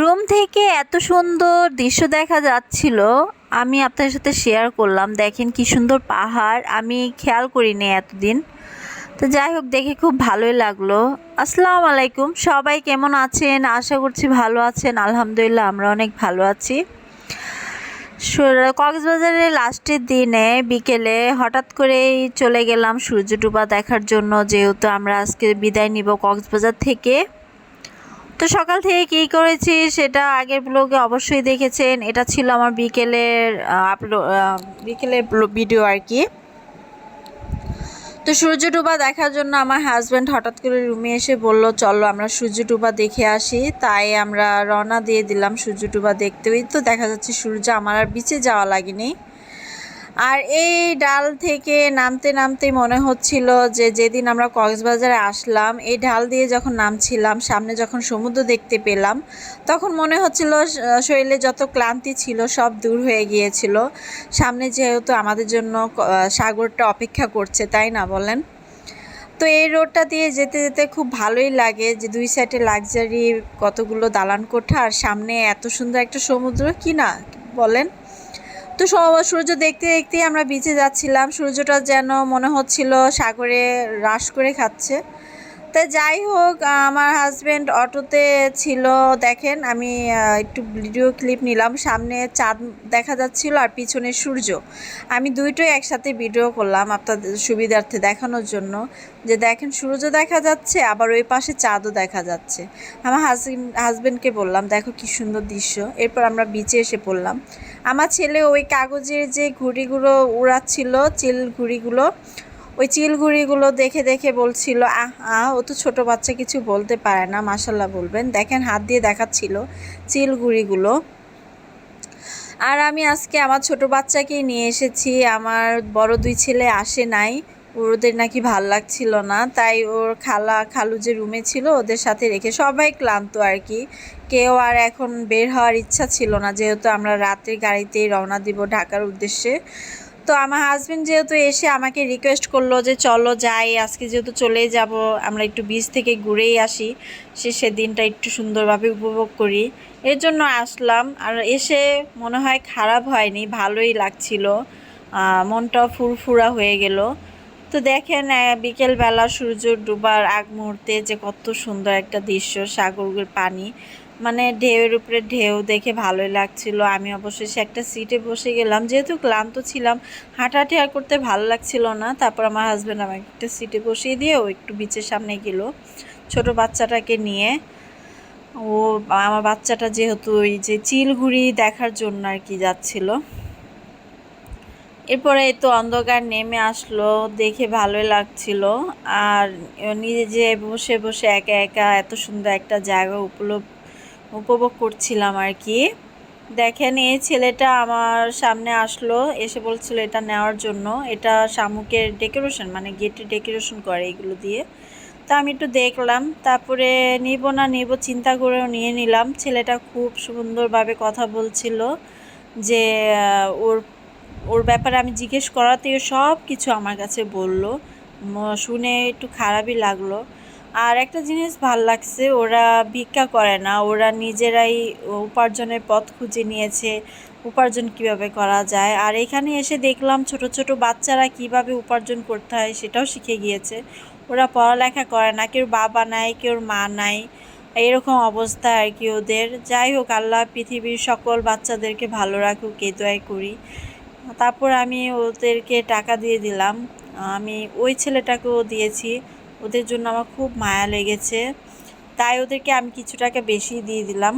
Room থেকে এত সুন্দর দৃশ্য দেখা যাচ্ছিল, আমি আপনাদের সাথে শেয়ার করলাম। দেখেন কি সুন্দর পাহাড়, আমি খেয়াল করিনি এতদিন। তো যাই হোক, দেখে খুব ভালোই লাগল। আসসালামু আলাইকুম, সবাই কেমন আছেন? আশা করছি ভালো আছেন। আলহামদুলিল্লাহ, আমরা অনেক ভালো আছি। কক্সবাজারের লাস্টের দিনে বিকেলে হঠাৎ করেই চলে গেলাম সূর্য ডুবা দেখার জন্য, যেহেতু আমরা আজকে বিদায় নিব কক্সবাজার থেকে। তো সকাল থেকে কী করেছি সেটা আগের ব্লগে অবশ্যই দেখেছেন। এটা ছিল আমার বিকেলের আপলোড বিকেলের ভিডিও আর কি। তো সূর্য ডুবা দেখার জন্য আমার হাজব্যান্ড হঠাৎ করে রুমে এসে বলল, চলো আমরা সূর্য ডুবা দেখে আসি। তাই আমরা রওনা দিয়ে দিলাম সূর্য ডুবা দেখতে। ওই তো দেখা যাচ্ছে সূর্য আমার আর বিচে যাওয়া লাগেনি। আর এই ডাল থেকে নামতে নামতে মনে হচ্ছিল যে যেদিন আমরা কক্সবাজারে আসলাম, এই ঢাল দিয়ে যখন নামছিলাম, সামনে যখন সমুদ্র দেখতে পেলাম, তখন মনে হচ্ছিল শরীরে যত ক্লান্তি ছিল সব দূর হয়ে গিয়েছিল। সামনে যেহেতু আমাদের জন্য সাগরটা অপেক্ষা করছে, তাই না বলেন? তো এই রোডটা দিয়ে যেতে যেতে খুব ভালোই লাগে যে দুই সাইডে লাক্সারি কতগুলো দালান কোঠা, আর সামনে এত সুন্দর একটা সমুদ্র, কি না বলেন? তো সূর্য দেখতে দেখতেই আমরা বিচে যাচ্ছিলাম। সূর্যটা যেন মনে হচ্ছিল সাগরে হ্রাস করে খাচ্ছে। তা যাই হোক আমার হাজব্যান্ড অটোতে ছিল, দেখেন আমি একটু ভিডিও ক্লিপ নিলাম। সামনে চাঁদ দেখা যাচ্ছিল আর পিছনে সূর্য। আমি দুইটোই একসাথে ভিডিও করলাম আপনাদের সুবিধার্থে দেখানোর জন্য। যে দেখেন সূর্য দেখা যাচ্ছে, আবার ওই পাশে চাঁদও দেখা যাচ্ছে। আমার হাজব্যান্ডকে বললাম, দেখো কি সুন্দর দৃশ্য। এরপর আমরা বিচে এসে পড়লাম। আমার ছেলে ওই কাগজের যে ঘুড়িগুলো উড়াচ্ছিল, চিল ঘুড়িগুলো ওই চিলগুড়িগুলো দেখে দেখে বলছিল, আহ আহ, ও তো ছোটো বাচ্চা, কিছু বলতে পারে না মাসাল্লাহ বলবেন। দেখেন, হাত দিয়ে দেখাচ্ছিল চিলগুড়িগুলো আর আমি আজকে আমার ছোট বাচ্চাকেই নিয়ে এসেছি। আমার বড় দুই ছেলে আসে নাই, ওদের নাকি ভালো লাগছিল না। তাই ওর খালা, খালু যে রুমে ছিল, ওদের সাথে রেখে সবাই ক্লান্ত আর কি। কেউ আর এখন বের হওয়ার ইচ্ছা ছিল না, যেহেতু আমরা রাতের গাড়িতেই রওনা দিব ঢাকার উদ্দেশ্যে। তো আমার হাজবেন্ড যেহেতু এসে আমাকে রিকোয়েস্ট করল যে চলো যাই, আজকে যেহেতু চলেই যাব, আমরা একটু বিচ থেকে ঘুরেই আসি। সে সেদিনটা একটু সুন্দরভাবে উপভোগ করি। এর জন্য আসলাম। আর এসে মনে হয় খারাপ হয়নি, ভালোই লাগছিল। মনটাও ফুরফুরা হয়ে গেল। তো দেখেন বিকেলবেলা সূর্য ডুবার আগ মুহূর্তে যে কত সুন্দর একটা দৃশ্য, সাগরের পানি। মানে ঢেউয়ের উপরে ঢেউ দেখে ভালোই লাগছিল। আমি অবশেষে একটা সিটে বসে গেলাম। যেহেতু ক্লান্ত ছিলাম, হাঁটাহাঁটি আর করতে ভালো লাগছিল না। তারপর আমার হাজব্যান্ড আমাকে একটা সিটে বসিয়ে দিয়ে ও একটু বিচের সামনে গেল। ছোট বাচ্চাটাকে নিয়ে ও, আমার বাচ্চাটা যেহেতু ওই যে চিলঘুড়ি দেখার জন্য আর কি যাচ্ছিল। এরপরে তো অন্ধকার নেমে আসলো, দেখে ভালোই লাগছিল। আর নিজে যে বসে বসে একা একা এত সুন্দর একটা জায়গা উপলব উপভোগ করছিলাম আর কি। দেখেন, এই ছেলেটা আমার সামনে আসলো, এসে বলছিল এটা নেওয়ার জন্য। এটা শামুকের ডেকোরেশন মানে গেটে ডেকোরেশন করে এগুলো দিয়ে। তা আমি একটু দেখলাম, তারপরে নিব না নিব চিন্তা করেও নিয়ে নিলাম। ছেলেটা খুব সুন্দরভাবে কথা বলছিল যে ওর ওর ব্যাপারে আমি জিজ্ঞেস করাতেও সব কিছু আমার কাছে বলল। শুনে একটু খারাপই লাগল। আর একটা জিনিস ভালো লাগছে, ওরা ভিক্ষা করে না, ওরা নিজেরাই উপার্জনের পথ খুঁজে নিয়েছে, উপার্জন কীভাবে করা যায়। আর এখানে এসে দেখলাম ছোট ছোট বাচ্চারা কীভাবে উপার্জন করতে হয় সেটাও শিখে গিয়েছে। ওরা পড়ালেখা করে না, কেউ বাবা নাই, কেউ মা নাই, এরকম অবস্থা আর কি ওদের। যাই হোক, আল্লাহ পৃথিবীর সকল বাচ্চাদেরকে ভালো রাখুক, এই দোয়াই করি। তারপর আমি ওদেরকে টাকা দিয়ে দিলাম। আমি ওই ছেলেটাকেও দিয়েছি। ওদের জন্য আমার খুব মায়া লেগেছে। তাই ওদেরকে আমি কিছু টাকা বেশি দিয়ে দিলাম।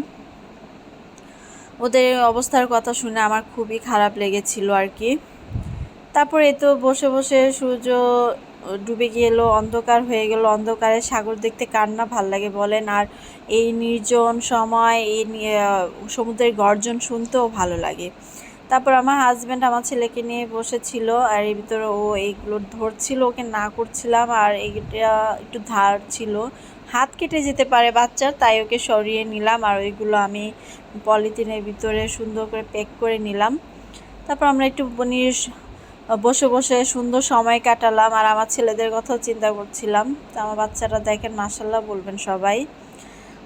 ওদের অবস্থার কথা শুনে আমার খুবই খারাপ লেগেছিল আর কি। তারপরে তো বসে বসে সূর্য ডুবে গেল, অন্ধকার হয়ে গেল। অন্ধকারে সাগর দেখতে কার না ভালো লাগে বলেন। আর এই নির্জন সময়, এই সমুদ্রের গর্জন শুনতেও ভালো লাগে। তারপর আমার হাজব্যান্ড আমার ছেলেকে নিয়ে বসেছিল আর এর ভিতরে ও এইগুলো ধরছিল, ওকে না করছিলাম আর এইটা একটু ধার ছিল। হাত কেটে যেতে পারে বাচ্চার, তাই ওকে সরিয়ে নিলাম আর ওইগুলো আমি পলিথিনের ভিতরে সুন্দর করে প্যাক করে নিলাম। তারপর আমরা একটু নির- বসে বসে সুন্দর সময় কাটালাম আর আমার ছেলেদের কথাও চিন্তা করছিলাম। তো আমার বাচ্চারা দেখেন মাসাল্লাহ বলবেন সবাই।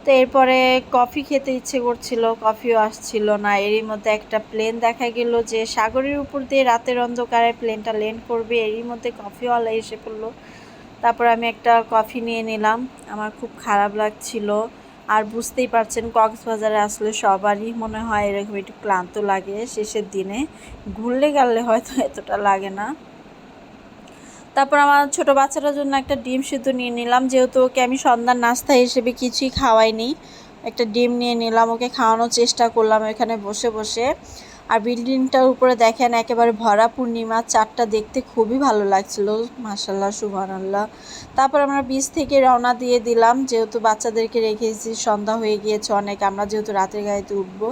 তো এরপরে কফি খেতে ইচ্ছে করছিল, কফিও আসছিল না। এরই মধ্যে একটা প্লেন দেখা গেল যে সাগরের উপর দিয়ে রাতের অন্ধকারে প্লেনটা ল্যান্ড করবে। এরই মধ্যে কফিওয়ালা এসে পড়ল। তারপর আমি একটা কফি নিয়ে নিলাম। আমার খুব খারাপ লাগছিল। আর বুঝতেই পারছেন, কক্সবাজারে আসলে সবারই মনে হয় এরকম একটু ক্লান্ত লাগে শেষের দিনে। ঘুরলে গেলে হয়তো এতটা লাগে না। তারপর আমার ছোট বাচ্চাটার জন্য একটা ডিম সিদ্ধ নিয়ে নিলাম। যেহেতু ওকে আমি সন্ধ্যার নাস্তা হিসেবে কিছুই খাওয়াইনি, একটা ডিম নিয়ে নিলাম, ওকে খাওয়ানোর চেষ্টা করলাম এখানে বসে বসে। আর বিল্ডিংটার উপরে দেখেন একেবারে ভরা পূর্ণিমা, চারটা দেখতে খুবই ভালো লাগছিল মাসাল্লাহ সুবহান আল্লাহ তারপর আমরা বীজ থেকে রওনা দিয়ে দিলাম, যেহেতু বাচ্চাদেরকে রেখেছি, সন্ধ্যা হয়ে গিয়েছে অনেক, আমরা যেহেতু রাতের গাড়িতে উঠবো।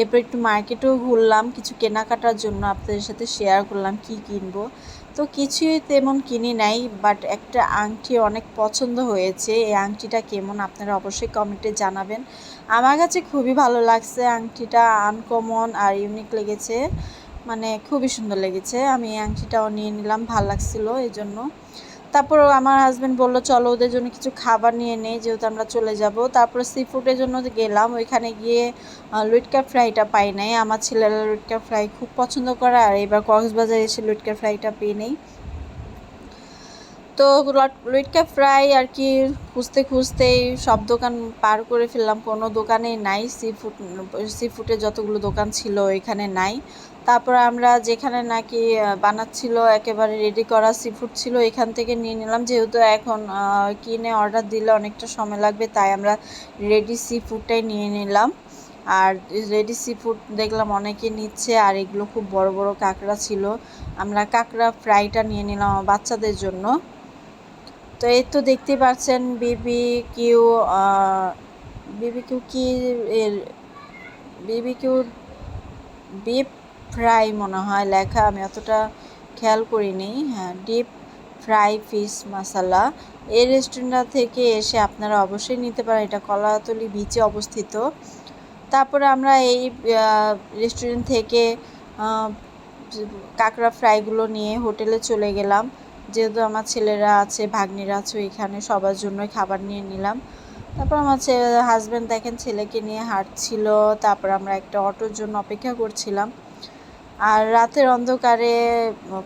এরপর একটু মার্কেটেও ঘুরলাম, কিছু কেনাকাটার জন্য আপনাদের সাথে শেয়ার করলাম, কি কিনবো। তো কিছুই তেমন কিনি নাই বাট একটা আংটি অনেক পছন্দ হয়েছে। এই আংটিটা কেমন আপনারা অবশ্যই কমেন্টে জানাবেন। আমার কাছে খুবই ভালো লাগছে আংটিটা আনকমন আর ইউনিক লেগেছে। মানে খুবই সুন্দর লেগেছে। আমি এই আংটিটাও নিয়ে নিলাম, ভালো লাগছিল এই জন্য তারপর আমার হাজব্যান্ড বলল, চলো ওদের জন্য কিছু খাবার নিয়ে নেই যেহেতু আমরা চলে যাব। তারপর সি ফুডের জন্য গেলাম। ওইখানে গিয়ে লুটকা ফ্রাইটা পাই নাই। আমার ছেলেরা লুটকা ফ্রাই খুব পছন্দ করে, আর এবার কক্সবাজার এসে লুটকা ফ্রাইটা পেয়ে নেই। তো লুটকা ফ্রাই আর কি খুঁজতে খুঁজতেই সব দোকান পার করে ফেললাম। কোনো দোকানেই নাই। সি ফুড সি ফুডের যতগুলো দোকান ছিল এখানে নাই। তারপর আমরা যেখানে নাকি বানাচ্ছিল, একেবারে রেডি করা সি ফুড ছিল, এখান থেকে নিয়ে নিলাম। যেহেতু এখন কিনে অর্ডার দিলে অনেকটা সময় লাগবে, তাই আমরা রেডি সি ফুডটাই নিয়ে নিলাম। আর রেডি সি ফুড দেখলাম অনেকে নিচ্ছে, আর এগুলো খুব বড় বড় কাঁকড়া ছিল। আমরা কাঁকড়া ফ্রাইটা নিয়ে নিলাম বাচ্চাদের জন্য। তো এই তো দেখতে পাচ্ছেন বিবি কিউ বিবি কিউ কি বিবি কিউ বিপ ফ্রাই মনে হয়, লেখা আমি অতটা খেয়াল করিনি। হ্যাঁ ডিপ ফ্রাই ফিশ মশালা। এই রেস্টুরেন্টটা থেকে এসে আপনারা অবশ্যই নিতে পারেন। এটা কলাতলি বিচে অবস্থিত। তারপরে আমরা এই রেস্টুরেন্ট থেকে কাঁকড়া ফ্রাইগুলো নিয়ে হোটেলে চলে গেলাম। যেহেতু আমার ছেলেরা আছে, ভাগ্নিরা আছে এখানে সবার জন্যই খাবার নিয়ে নিলাম। তারপর আমার ছেলে হাজব্যান্ড দেখেন ছেলেকে নিয়ে হাঁটছিল। তারপর আমরা একটা অটোর জন্য অপেক্ষা করছিলাম। আর রাতের অন্ধকারে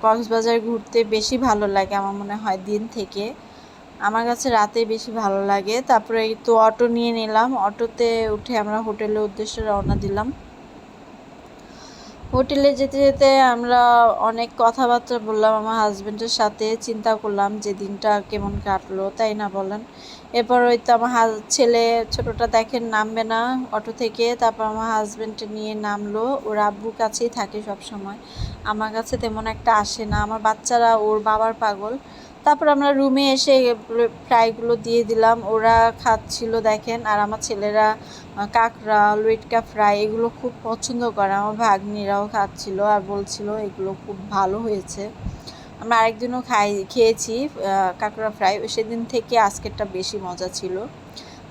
কক্সবাজার ঘুরতে বেশি ভালো লাগে আমার মনে হয় দিন থেকে। আমার কাছে রাতে বেশি ভালো লাগে। তারপরে তো অটো নিয়ে নিলাম। অটোতে উঠে আমরা হোটেলের উদ্দেশ্যে রওনা দিলাম। হোটেলে যেতে যেতে আমরা অনেক কথাবার্তা বললাম, আমার হাজব্যান্ডের সাথে চিন্তা করলাম যে দিনটা কেমন কাটলো, তাই না বলেন? এরপর ওই তো আমার ছেলে ছোটোটা দেখেন নামবে না, অটো থেকে, তারপর আমার হাজব্যান্ড নিয়ে নামলো। ওর আব্বুর কাছেই থাকে সব সময় আমার কাছে তেমন একটা আসে না। আমার বাচ্চারা, ওর বাবার পাগল। তারপর আমরা রুমে এসে ফ্রাইগুলো দিয়ে দিলাম। ওরা খাচ্ছিল, দেখেন। আর আমার ছেলেরা কাঁকড়া, লুইটকা ফ্রাই এগুলো খুব পছন্দ করে। আমার ভাগ্নিরাও খাচ্ছিল আর বলছিল এগুলো খুব ভালো হয়েছে। আমরা আরেকদিনও খাই, খেয়েছি কাঁকড়া ফ্রাই সেদিন থেকে আজকেরটা বেশি মজা ছিল।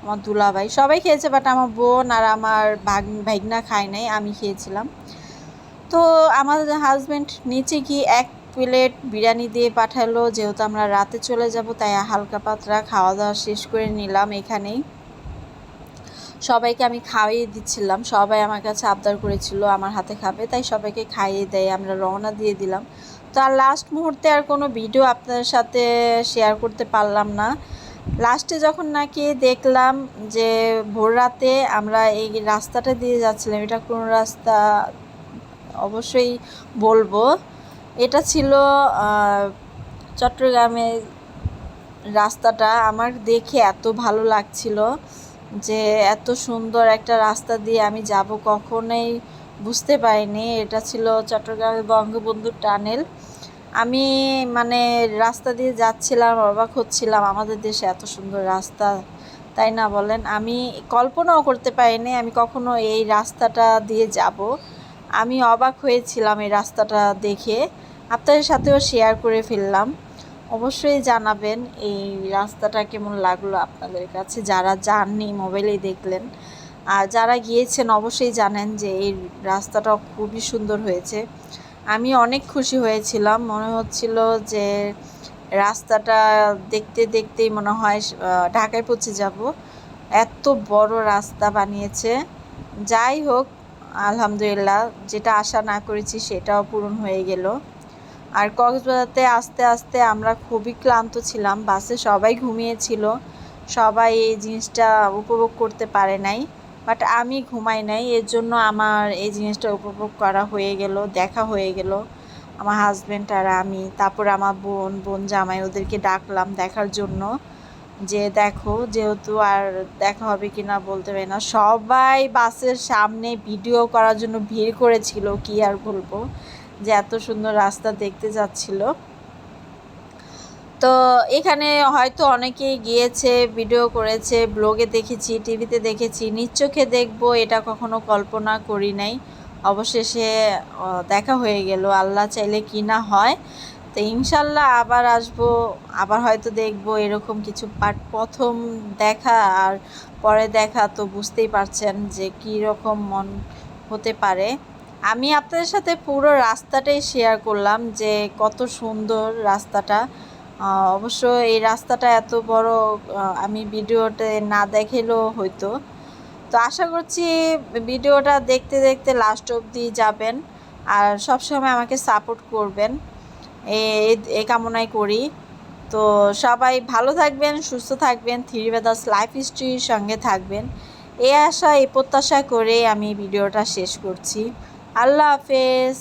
আমার দুলাভাই, সবাই খেয়েছে বাট আমার বোন আর আমার ভাগ ভাগনা খায় নাই, আমি খেয়েছিলাম। তো আমার হাজব্যান্ড নিচে গিয়ে এক প্লেট বিরিয়ানি দিয়ে পাঠালো, যেহেতু আমরা রাতে চলে যাব, তাই হালকা পাতলা খাওয়া দাওয়া শেষ করে নিলাম এখানেই। সবাইকে আমি খাওয়িয়ে দিচ্ছিলাম, সবাই আমার কাছে আবদার করেছিল, আমার হাতে খাবে, তাই সবাইকে খাইয়ে দেয়, আমরা রওনা দিয়ে দিলাম। তো আর লাস্ট মুহূর্তে আর কোনো ভিডিও আপনাদের সাথে শেয়ার করতে পারলাম না। লাস্টে যখন নাকি দেখলাম যে ভোর রাতে আমরা এই রাস্তাটা দিয়ে যাচ্ছিলাম, এটা কোন রাস্তা? অবশ্যই বলব। এটা ছিল চট্টগ্রামের রাস্তাটা আমার দেখে এত ভালো লাগছিল যে এত সুন্দর একটা রাস্তা দিয়ে আমি যাব কখনোই বুঝতে পারিনি। এটা ছিল চট্টগ্রামের বঙ্গবন্ধু টানেল। আমি মানে রাস্তা দিয়ে যাচ্ছিলাম, অবাক হচ্ছিলাম, আমাদের দেশে এত সুন্দর রাস্তা, তাই না বলেন? আমি কল্পনাও করতে পারিনি আমি কখনো এই রাস্তাটা দিয়ে যাব। আমি অবাক হয়েছিলাম এই রাস্তাটা দেখে। আপনাদের সাথেও শেয়ার করে ফেললাম। অবশ্যই জানাবেন এই রাস্তাটা কেমন লাগল আপনাদের কাছে, যারা যাননি মোবাইলেই দেখলেন। আর যারা গিয়েছেন, অবশ্যই জানেন যে এই রাস্তাটা খুবই সুন্দর হয়েছে। আমি অনেক খুশি হয়েছিলাম। মনে হচ্ছিল যে রাস্তাটা দেখতে দেখতেই মনে হয় ঢাকায় পৌঁছে যাব। এত বড় রাস্তা বানিয়েছে। যাই হোক, আলহামদুলিল্লাহ, যেটা আশা না করেছি সেটাও পূরণ হয়ে গেল। আর কক্সবাজারতে আস্তে আস্তে আমরা খুবই ক্লান্ত ছিলাম। বাসে সবাই ঘুমিয়েছিল। সবাই এই জিনিসটা উপভোগ করতে পারে নাই। বাট আমি ঘুমাই নাই এর জন্য আমার এই জিনিসটা উপভোগ করা হয়ে গেল, দেখা হয়ে গেল। আমার হাজব্যান্ড আর আমি, তারপর আমার বোন বোন জামাই ওদেরকে ডাকলাম দেখার জন্য। যে দেখো, যেহেতু আর দেখা হবে কি না বলতে পারি না। সবাই বাসের সামনে ভিডিও করার জন্য ভিড় করেছিল, কি আর বলব? যে এত সুন্দর রাস্তা দেখতে যাচ্ছিল। তো এখানে হয়তো অনেকেই গিয়েছে ভিডিও করেছে ব্লগে দেখেছি টিভিতে দেখেছি নিজ চোখে দেখব, এটা কখনো কল্পনা করি নাই। অবশেষে দেখা হয়ে গেল, আল্লাহ চাইলে কি না হয়। তো ইনশাল্লাহ আবার আসব, আবার হয়তো দেখব, এরকম কিছু পার্ট প্রথম দেখা আর পরে দেখা তো বুঝতেই পারছেন যে কী রকম মন হতে পারে। আমি আপনাদের সাথে পুরো রাস্তাটাই শেয়ার করলাম যে কত সুন্দর রাস্তাটা। অবশ্য এই রাস্তাটা এত বড় আমি ভিডিওতে না দেখালেও হয়তো। তো আশা করছি ভিডিওটা দেখতে দেখতে লাস্ট অবধি যাবেন আর সবসময় আমাকে সাপোর্ট করবেন। এ- কামনাই করি। তো সবাই ভালো থাকবেন, সুস্থ থাকবেন থ্রি বেদাস লাইফ হিস্ট্রির সঙ্গে থাকবেন। এই আশা এই প্রত্যাশা করে আমি ভিডিওটা শেষ করছি। আল্লাহ হাফেজ।